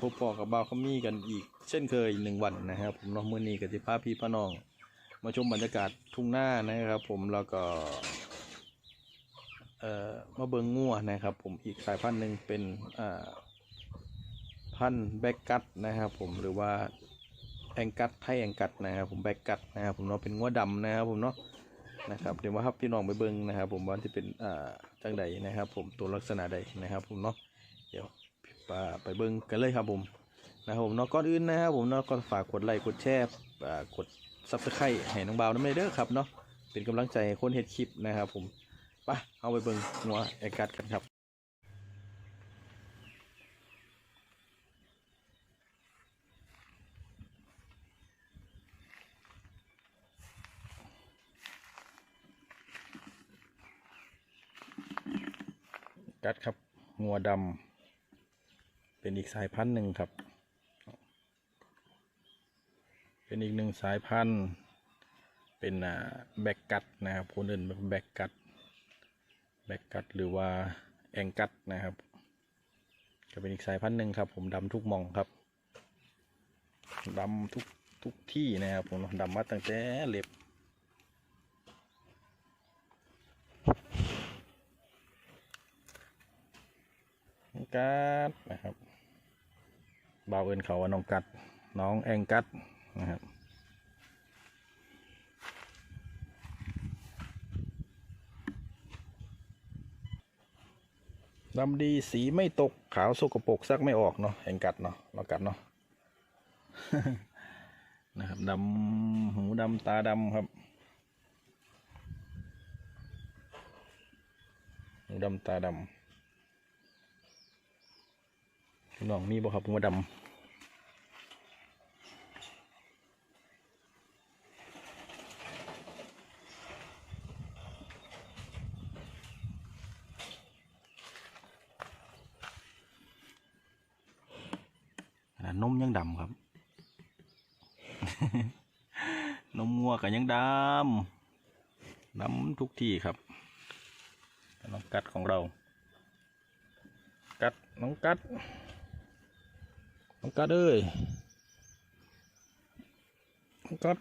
พอกับบ่าวเขมีกันอีก เช่นเคยหนึ่งวันนะครับ ผมเนาะมื้อนี้ก็สิพาพี่พาน้อง มาชมบรรยากาศทุ่งหน้านะครับ ผมแล้วก็เอ่อมาเบิงงัวนะครับ ผมอีกสายพันธุ์หนึ่งเป็นอ่าพันธุ์แบกกัดนะครับผมหรือว่าแองกัดไทยแองกัดนะครับ ผมแบกกัดนะครับ ผมเนาะเป็นงัวดำนะครับ ผมเนาะนะครับเดี๋ยวมาครับพี่น้องไปเบิงนะครับ ผมว่าจะเป็นอ่าจังใดนะครับ ผมตัวลักษณะใดนะครับ ผมเนาะเดี๋ยว ไปเบิงกันเลยครับผมนะครับผมนาะก่อนอื่นนะครับผมนาะก็ฝากกดไลค์กดแชร์อ่ากดซับสไครต์ให้น้องบ่าวน้ำเลยเด้อครับเนาะเป็นกำลังใจให้คนเฮ็ดคลิปนะครับผมไปเอาไปเบิ่งงัวแอกัดกันครับกัดครับงัวดำ เป็นอีกสายพันธุ์หนึ่งครับ เป็นอีกหนึ่งสายพันธุ์ เป็นแบกกัดนะครับคนอื่นเป็นแบกกัด แบกกัดหรือว่าแองกัดนะครับก็เป็นอีกสายพันธุ์หนึ่งครับ ผมดำทุกมองครับดำทุกทุกที่นะครับผมดำมาตั้งแต่เล็บกัดนะครับ บ่าวเอินเขาว่าน้องกัด น้องแองกัดนะครับดำดีสีไม่ตกขาวสกปรกซักไม่ออกเนาะแห่งกัดเนาะเรากัดเนาะนะครับดำหูดำตาดำครับหูดำตาดำน้องมีบ่ครับหูดำ นมยังดำครับ นมงัวก็ยังดำดำทุกที่ครับน้องกัดของเรา กัดน้องกัด น้องกัดเอ้ยน้องกัด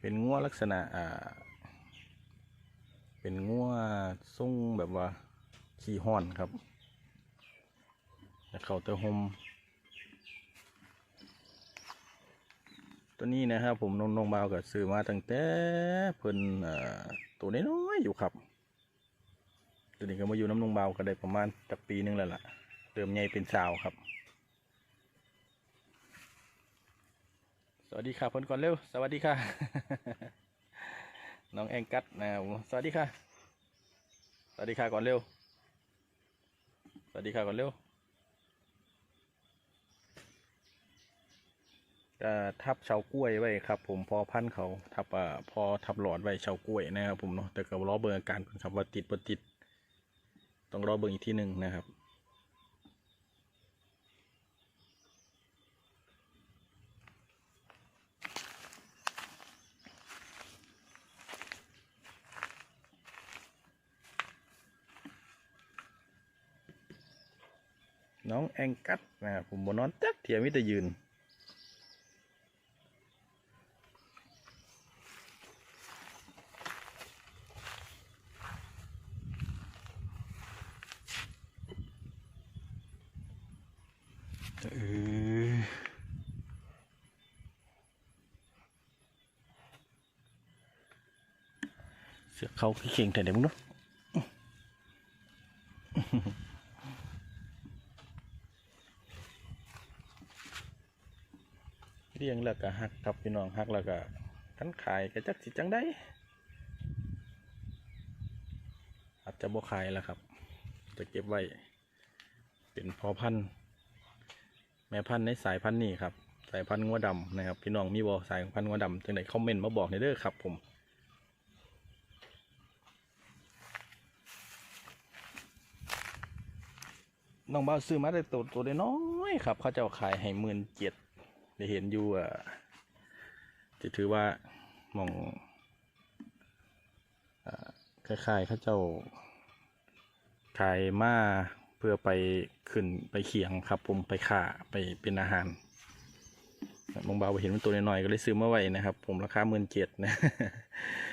เป็นงัวลักษณะอ่าเป็นงัวทรงแบบว่าขี้ห้อนครับแล้วเขาเตอหมตัวนี้นะครับผมนงนงบาวกับซื้อมาตั้งแต่เพิ่นตัวน้อยๆอยู่ครับ ตัวนี้ก็มาอยู่น้ำนงบาวก็ได้ประมาณจักปีหนึงแล้วล่ะเริ่มใหญ่เป็นสาวครับ วัสดีค่ะพิ่นก่อนเร็ว สวัสดีค่ะ น้องแองกัดนะครับผมสวัสดีค่ะ สวัสดีค่ะก่อนเร็ว สวัสดีค่ะก่อนเร็วก็ทับเฉากล้วยไว้ครับผมพอพันเขาทับอ่าพอทับหลอดไว้เฉากล้วยนะครับผมเนาะแต่ก็รอเบิ่งอาการครับว่าติดบ่ติด ต้องรอเบิ่งอีกทีหนึ่งนะครับ น้องแองกัดนะครับผมบนนอนจักเทียมิต่ยืน เสือเขาขี้เข่งแต่เดี๋ยวมึงเนาะ เลี้ยง แล้วก็หักครับพี่น้องหักแล้วก็ทันขายก็จักสิจังได้อาจจะบ่ขายแล้วครับ จะเก็บไว้ เป็นพอพันธุ์แม่พันธุ์ในสายพันธุ์นี้ครับ สายพันธุ์งัวดำนะครับ พี่น้องมีบ่สายพันธุ์งัวดำจังไดคอมเมนต์มาบอกในเด้อครับ ผมน้องบ้าวซื้อมาได้ตัวตัวน้อยครับ เขาจะขายให้หมื่นเจ็ด ได้เห็นอยู่อะจะถือว่ามองคล้ายๆเข้าเจ้าขายมาเพื่อไปขึ้นไปเขียงครับผมไปข่าไปเป็นอาหารมองเบาเห็นมันตัวน้อยๆก็เลยซื้อมาไว้นะครับ ผมราคาหมื่นเจ็ดนะ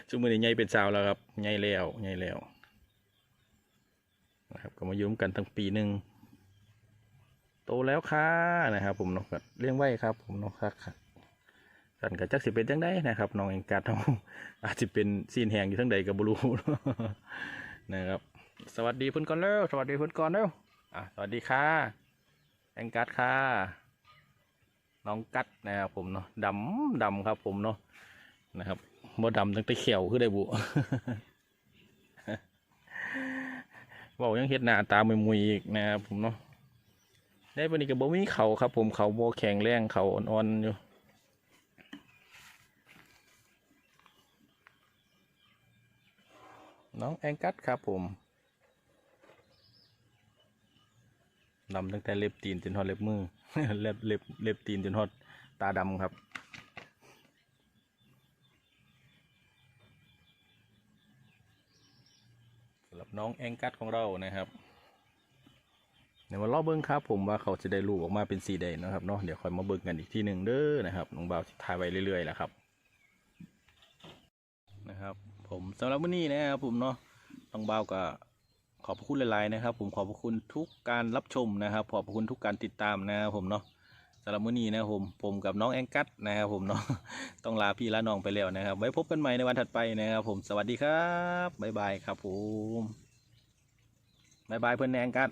ช่วงมือนี้ใหญ่เป็นสาวแล้วครับใหญ่แล้วใหญ่แล้วนะครับก็มายุ่มกันตั้งปีหนึ่ง โตแล้วค่ะนะครับ ผมเนาะก็เลี้ยงไว้ครับ ผมเนาะครับกันกับจักสิเป็นจังได้นะครับน้องเองกัดเราอาจจะเป็นซีนแหงอยู่ทั้งใดกับบรูนะครับ สวัสดีเพื่อนก่อนเร็วสวัสดีเพื่อนก่อนเร็วอะสวัสดีค่ะแองกัดค่ะน้องกัดนะครับผมเนาะดำดำครับ ผมเนาะนะครับบ่ดำตั้งแต่เขียวคือได้บุเว่ายังเฮ็ดหน้าตาไม่มุยๆอีกนะครับผมเนาะ ได้ปานนี้ก็บ่มีเขาครับ ผมเขาบ่แข็งแรงเขาอ่อนๆอยู่น้องแองกัสครับผมดำตั้งแต่เล็บตีนจนฮอดเล็บมือเล็บเล็บเล็บตีนจนฮอดตาดำครับ สำหรับน้องแองกัสของเรานะครับ ดี๋ยวมาลอเบิ้งครับผมว่าเขาจะได้รูปออกมาเป็นสีใดงนะครับเนาะเดี๋ยวคอยมาเบิ้งกันอีกทีหนึ่งเด้อนะครับน้องบ่าวสิถ่ายไว้เรื่อยๆแหละครับนะครับผมสำหรับวันนี้นะครับผมเนาะน้องบ่าวก็ขอบคุณหลายๆนะครับ ผมขอบคุณทุกการรับชมนะครับ ขอบคุณทุกการติดตามนะครับผมเนาะสำหรับมื้อนี้นะครับผมผมกับน้องแองกัสนะครับผมเนาะต้องลาพี่ลาน้องไปแล้วนะครับ ไว้พบกันใหม่ในวันถัดไปนะครับ ผมสวัสดีครับบ๊ายบายครับผมบ๊ายบายเพื่อนแองกัส